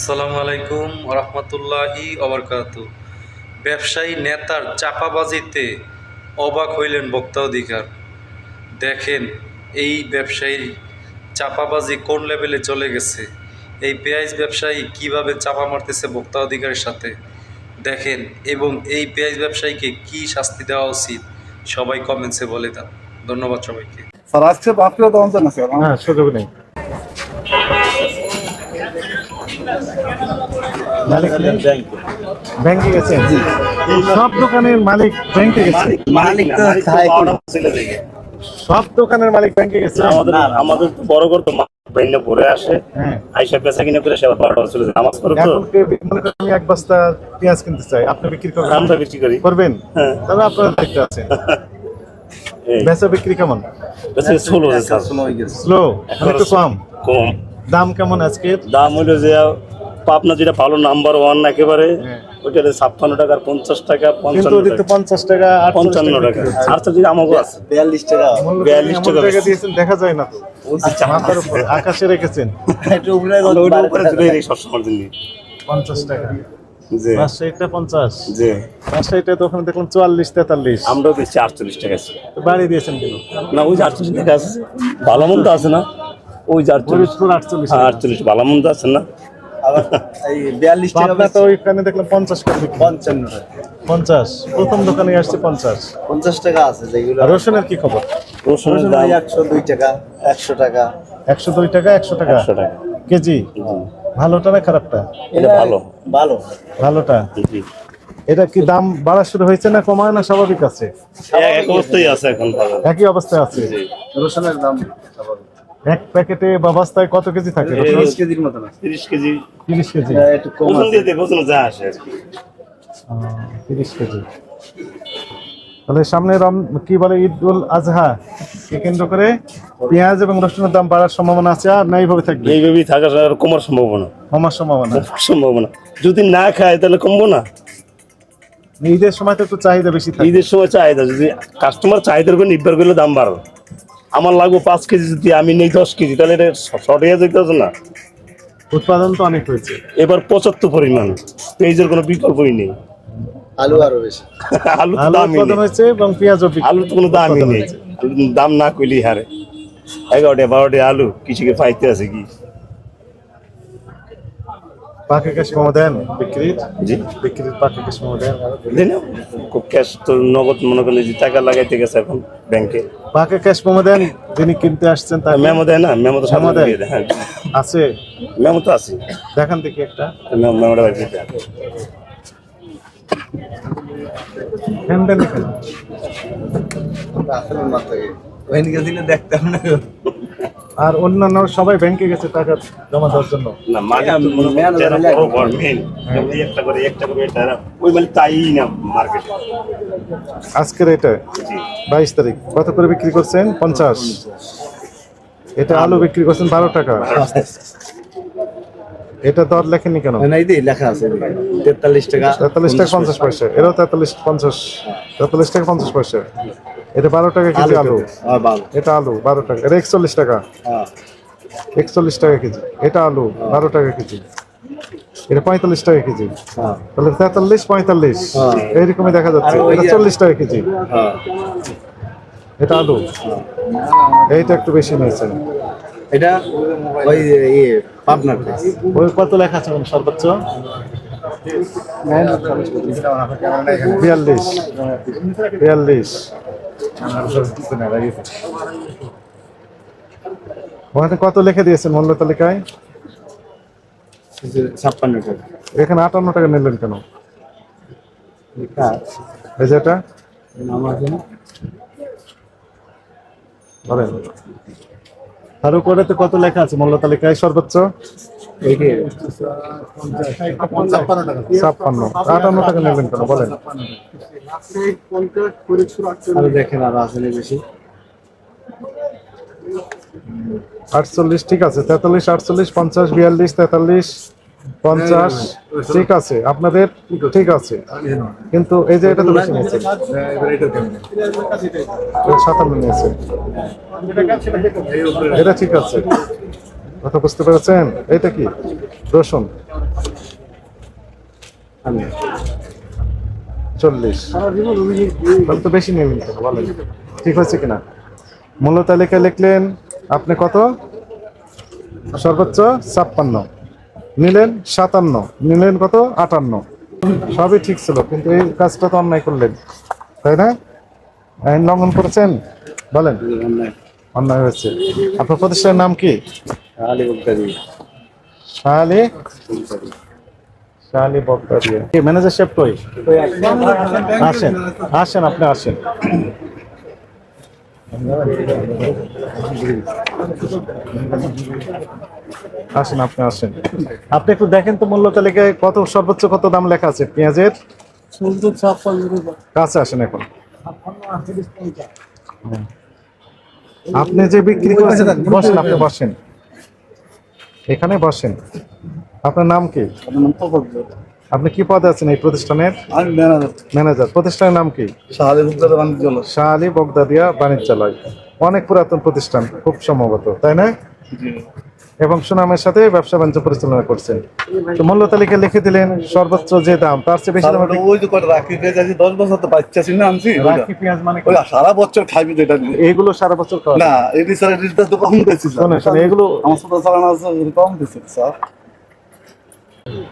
আসসালামু আলাইকুম রহমতুল্লাহি অবরকাত ব্যবসায়ী নেতার চাপাবাজিতে অবাক হইলেন বক্তা অধিকার। দেখেন এই ব্যবসায়ীর চাপাবাজি কোন লেভেলে চলে গেছে? এই পেঁয়াজ ব্যবসায়ী কীভাবে চাপা মারতেছে বক্তা অধিকারের সাথে? দেখেন এবং এই পেঁয়াজ ব্যবসায়ীকে কি শাস্তি দেওয়া উচিত? সবাই কমেন্টসে বলে দেন। ধন্যবাদ সবাইকে। স্যার আজকে বাপরে স্যার হ্যাঁ সুযোগ নেই। মালিক ব্যাংকে গেছেন সব দোকানের মালিক ব্যাংকে গেছে। মালিক তো সব দোকানের মালিক ব্যাংকে গেছে। আমাদের আমাদের তো বড় তো বাইন্য পরে আসে। হ্যাঁ। আইসা পেশা কিনে করে সে আবার চলে যায় নামাজ পড়ে তো। এখন কে করেন আমি এক বস্তা পেঁয়াজ কিনতে চাই। আপনি বিক্রি করবেন? আমরা বিক্রি করি। করবেন? হ্যাঁ। তবে আপনারা দেখতে আছেন। বেচা বিক্রি কেমন? বেশি ষোলো স্লো একটু কম। কম। দাম কেমন আজকে? দাম হইল যে পাবনা যেটা ভালো নাম্বার ওয়ান একেবারে হ্যাঁ। ওইটা ছাপ্পান্ন টাকা পঞ্চাশ টাকা পঞ্চাশ টাকা পঞ্চান্ন টাকা। আর তো যেটা আমাকে আছে। বিয়াল্লিশ টাকা। বিয়াল্লিশ টাকা দিয়েছেন দেখা যায় না তো মাথার উপর আকাশে রেখেছেন। পঞ্চাশ টাকা। রাজশাহীটা পঞ্চাশ। যে রাজশাহীটা তো ওখানে দেখলাম চুয়াল্লিশ তেতাল্লিশ। আমরাও বেশি আটচল্লিশ টাকা বাড়িয়ে দিয়েছেন কেন না ওই আটচল্লিশ টাকা আছে। ভালো মন্দ আছে না? ওই যে আটচল্লিশ হ্যাঁ আটচল্লিশ ভালো মন্দ আছে না? আবার এই বিয়াল্লিশ টাকা তো ওইখানে দেখলাম পঞ্চাশ করে পঞ্চান্ন পঞ্চাশ। প্রথম দোকানে আসছে পঞ্চাশ। পঞ্চাশ টাকা আছে যেগুলো রসুনের কি খবর? রসুনের দাম একশো দুই টাকা একশো টাকা। একশো দুই টাকা একশো টাকা? একশো টাকা। কেজি? ভালোটা না খারাপটা? এটা ভালো। ভালো। ভালোটা? জি এটা কি দাম বাড়া শুরু হয়েছে না কমায় না স্বাভাবিক আছে? এক- এক অবস্থায় আছে এখন একই অবস্থায় আছে। রসুনের দাম এক প্যাকেটে বা বস্তায় কত কেজি থাকে? এই- তিরিশ কেজির মতন আছে। তিরিশ কেজি। তিরিশ কেজি? একটু কম ওজন আছে। দিয়ে দেখো ওজন যা আসে আর কি। তিরিশ কেজি। তাহলে সামনে রম কি বলে ঈদ উল আজহা? কে কেন্দ্র করে পেঁয়াজ এবং রসুনের দাম বাড়ার সম্ভাবনা আছে আর না এইভাবে থাকবে? এইভাবেই থাকার আর কমার সম্ভাবনা। কমার সম্ভাবনা। সম্ভাবনা। যদি না খায় তাহলে কমবো না। ঈদের সময় তো একটু চাহিদা বেশি থাকে। ঈদের সময় চাহিদা যদি কাস্টমার চাহিদার উপর নির্ভর করলে দাম বাড়বে। আমার লাগবে পাঁচ কেজি যদি আমি নেই দশ কেজি তাহলে এটা শর্ট হয়ে যেতে না। উৎপাদন তো অনেক হয়েছে। এবার পঁচাত্তর পরিমাণ পেঁয়াজের কোনো বিকল্পই নেই। আলু আরও বেশি। নেই। হয়েছে এবং পেঁয়াজও তো কোনো দামই নেই। হয়েছে। দাম না কইলি হারে। এগারোটা বারোটা আলু কিছু কৃষিকে পাইতে আছে কি? পাকে ক্যাশ কমা দেন? বিক্রির? জি। বিক্রির পাকে ক্যাশ কমা দেন? দেন খুব ক্যাশ তো নগদ মনে করেন যে টাকা লাগাইতে গেছে এখন ব্যাংকে পাকে ক্যাশ কমা দেন? যিনি কিনতে আসছেন তার মেমো দেয় না মেমো তো সামনে দেয়? হ্যাঁ। আছে? মেমো তো আছে। দেখান দেখি একটা। মেমো মেমোটা দেয় ফ্যান দেন আসলে মাথায়। ওইদিকে দিলে দেখতাম না। আর অন্যান্য সবাই ব্যাংকে গেছে টাকা জমা দেওয়ার জন্য। না মানে তো মনে মেয়াদ করেন যারা ধরে বড় বড় মেন একটা করে একটা করে ওই মানে তাই না মার্কেটে আজকের এটা বাইশ তারিখ। কত করে বিক্রি করছেন? পঞ্চাশ। এটা আলু বিক্রি করছেন বারো টাকা। এটা দর লেখেনি কেন? দিই লেখা আছে তেতাল্লিশ টাকা তেতাল্লিশ টাকা পঞ্চাশ পয়সা। এটাও তেতাল্লিশ পঞ্চাশ। তেতাল্লিশ টাকা পঞ্চাশ পয়সা। এটা বারো টাকা কেজি আলু হ্যাঁ এটা আলু বারো টাকা। এটা একচল্লিশ টাকা। হ্যাঁ। একচল্লিশ টাকা কেজি। এটা আলু বারো টাকা কেজি। এটা পঁয়তাল্লিশ টাকা কেজি। হ্যাঁ। তাহলে তেতাল্লিশ পঁয়তাল্লিশ। হ্যাঁ। এইরকমই দেখা যাচ্ছে। এটা চল্লিশ টাকা কেজি। হ্যাঁ। এটা আলু। এইটা একটু বেশি নিয়েছে। এটা ওই ইয়ে পাবনার ওই কত লেখা আছে সর্বোচ্চ? বিয়াল্লিশ। বিয়াল্লিশ। ওখানে কত লিখে দিয়েছেন মূল্য তালিকায়? ছাপ্পান্ন টাকা। এখানে আটান্ন টাকা নিলেন কেন? এটা? বলেন তার উপরে তো কত লেখা আছে? মূল্য তালিকায় সর্বোচ্চ? ছাপ্পান্ন আটান্ন টাকা নেবেন কেন? বলেন। দেখেন আর আসলে বেশি। আটচল্লিশ ঠিক আছে। তেতাল্লিশ আটচল্লিশ পঞ্চাশ বিয়াল্লিশ তেতাল্লিশ পঞ্চাশ ঠিক আছে আপনাদের ঠিক আছে। কিন্তু এই যে এটা তো বেশি নিয়েছে। এটা সাতান্ন নিয়েছে। এটা ঠিক আছে। কথা বুঝতে পেরেছেন? এটা কি? রসুন। চল্লিশ। তাহলে তো বেশি নেবেন কেন বলেন ঠিক হয়েছে কিনা? মূল্য তালিকায় লিখলেন আপনি কত? সর্বোচ্চ ছাপ্পান্ন। নিলেন সাতান্ন নিলেন কত? আটান্ন। সবই ঠিক ছিল কিন্তু এই কাজটা তো অন্যায় করলেন তাই না? আইন লঙ্ঘন করেছেন? বলেন। অন্যায় হয়েছে। আপনার প্রতিষ্ঠানের নাম কি? শাহালি শাহালি? বক্তারিয়া ম্যানেজার সাহেব কই? আসেন আসেন আপনি আসেন। আসেন আপনি আসেন। আপনি একটু দেখেন তো মূল্য তালিকায় কত সর্বোচ্চ কত দাম লেখা আছে পেঁয়াজের? কাছে আসেন এখন। আপনি যে বিক্রি করেছেন বসেন। আপনি বসেন। এখানে বসেন। আপনার নাম কি? আপনি কি পদে আছেন এই প্রতিষ্ঠানের? আমি ম্যানেজার। ম্যানেজার। প্রতিষ্ঠানের নাম কি? শাহালি বগদাদিয়া বাণিজ্যালয়। অনেক পুরাতন প্রতিষ্ঠান খুব সম্ভবত তাই না? এবং সুনামের সাথে ব্যবসা বাণিজ্য পরিচালনা করছেন। তো মূল্য তালিকা লিখে দিলেন সর্বোচ্চ যে দাম তার চেয়ে বেশি দামে বিক্রি- ওই যে কটা রাখি পেয়ে যাচ্ছি দশ বছর তো বাচ্চা ছিল আনছি? রাখি পেঁয়াজ মানে সারা বছর খাইবি। এইগুলো সারা বছর খাওয়া না এটি স্যার এটি তো কম দিয়েছি স্যার। শোনেন, শোনেন, এগুলো আমার সাথে চালানো আছে কম দিয়েছি স্যার।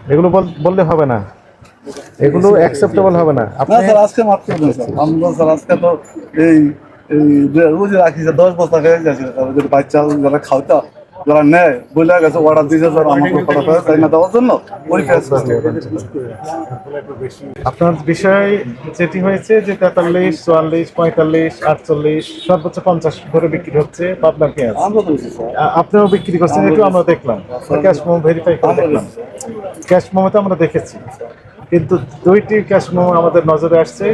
এগুলো বল- বললে হবে না। এগুলো অ্যাকসেপ্টেবল হবে না। আপনি স্যার আজকে মাত্র দেন স্যার। আমরা স্যার আজকে তো এই এই যে রোজ রাখি দশ বস্তা হয়ে যাচ্ছে বাচ্চা যারা খাওয়াতে যারা নেয় বলে গেছে অর্ডার দিয়েছে স্যার আমাকে কটা করে তাই না? দেওয়ার জন্য আপনার বিষয় যেটি হয়েছে যে তেতাল্লিশ চুয়াল্লিশ পঁয়তাল্লিশ আটচল্লিশ সর্বোচ্চ পঞ্চাশ করে বিক্রি হচ্ছে পাবনার পেঁয়াজ। আপনিও বিক্রি করছেন একটু আমরা দেখলাম। ক্যাশ মোমো ভেরিফাই করে দেখলাম। ক্যাশ মোমো তো আমরা দেখেছি। কিন্তু দুইটি ক্যাশ মোমো আমাদের নজরে আসছে।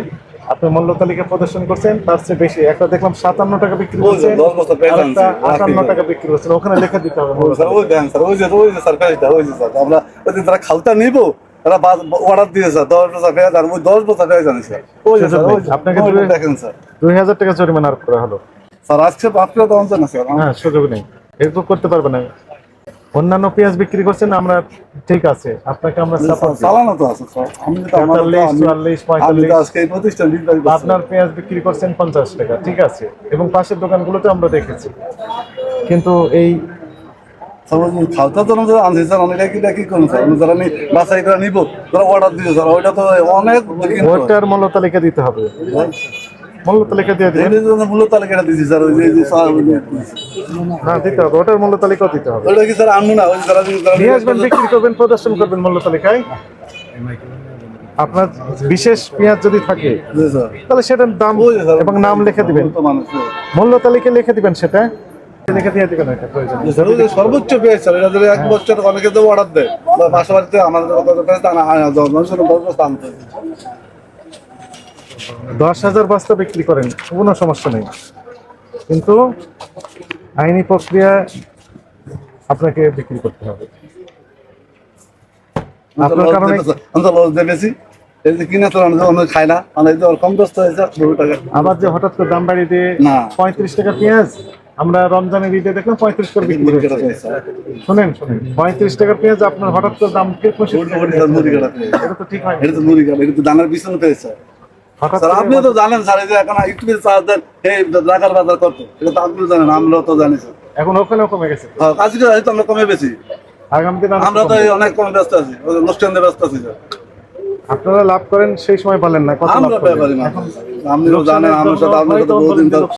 আপনি মূল্য তালিকা প্রদর্শন করছেন তার চেয়ে বেশি। একটা দেখলাম সাতান্ন টাকা বিক্রি যাচ্ছি, আটান্ন টাকা বিক্রি করছেন ওখানে লেখা দিতে হবে ওই দেন স্যার ওই যে ওই যে স্যার ওই যে স্যার। আমরা ওই যে যারা খালতা নিব তারা অর্ডার দিয়ে স্যার দশ বছর ওই দশ বছর জানি স্যার। ওই যে স্যার আপনাকে দুই- দেখেন স্যার। দুই হাজার টাকা জরিমানা করা হলো। স্যার আজকে তো অঞ্চল না স্যার। হ্যাঁ সুযোগ নেই। এরকম করতে পারবে না। অন্যান্য পেঁয়াজ বিক্রি করছেন আমরা ঠিক আছে। আপনাকে আমরা চালানো তো আছে তেতাল্লিশ চুয়াল্লিশ পঁয়তাল্লিশ। আপনার পেঁয়াজ বিক্রি করছেন পঞ্চাশ টাকা ঠিক আছে। এবং পাশের দোকানগুলোতে আমরা দেখেছি। কিন্তু এই ওই তো আনছি স্যার অনেকটা কি কি করুন স্যার। যারা বাসাই করে নিব যারা অর্ডার দিয়েছে স্যার ওইটা তো অনেক ওটার মূল্য তালিকা দিতে হবে। মূল্য তালিকা দিয়ে দিবেন? মূল্য তালিকাটা দিয়েছি স্যার ওই যে- এই যে স্যার ওই যে- হ্যাঁ দিতে হবে। ওটার মূল্য তালিকাও দিতে হবে। ওইটা কি স্যার আনব না? ওই যারা যারা- নিয়ে আসবেন বিক্রি করবেন প্রদর্শন করবেন মূল্য তালিকায়। আপনার বিশেষ পেঁয়াজ যদি থাকে তাহলে সেটার দাম এবং নাম লিখে দিবেন। মূল্য তালিকা লিখে দিবেন সেটা। সর্বোচ্চ পেয়েছে স্যার এটা যদি এক বছর অনেকে তো অর্ডার দেয় বাড়িতে আমাদের কত পেয়েছে দশ হাজার বস্তা বিক্রি করেন কোনো সমস্যা নেই। কিন্তু আইনি প্রক্রিয়া আপনাকে বিক্রি করতে হবে। আপনার কারণে যে টাকা। আবার হঠাৎ করে দাম বাড়িয়ে দিয়ে পঁয়ত্রিশ টাকা পেঁয়াজ আমরা রমজানের ঈদে দেখলাম পঁয়ত্রিশ করে বিক্রি। শুনেন শুনেন পঁয়ত্রিশ টাকার পেঁয়াজ আপনার হঠাৎ করে দাম টাকা এটা তো ঠিক হয় এটা তো দানার পিছনে পেয়েছে। স্যার আপনি তো জানেন স্যার এই যে এখন ইউটিউবে চার্জ দেন এই ঢাকার বাজার করতো। এটা তো আপনিও জানেন আমরাও তো জানি স্যার। এখন ওখানেও কমে গেছে। হ্যাঁ, আমরা কমে বেশি। আমরা তো অনেক কম ব্যস্ত আছি অনুষ্ঠানে ব্যস্ত আছি স্যার। আপনারা লাভ করেন সেই সময় পালেন না কত লাভ আমরা করবেন? ব্যাপারই না। আপনিও জানেন আমার সাথে আপনার বহুদিন ধরে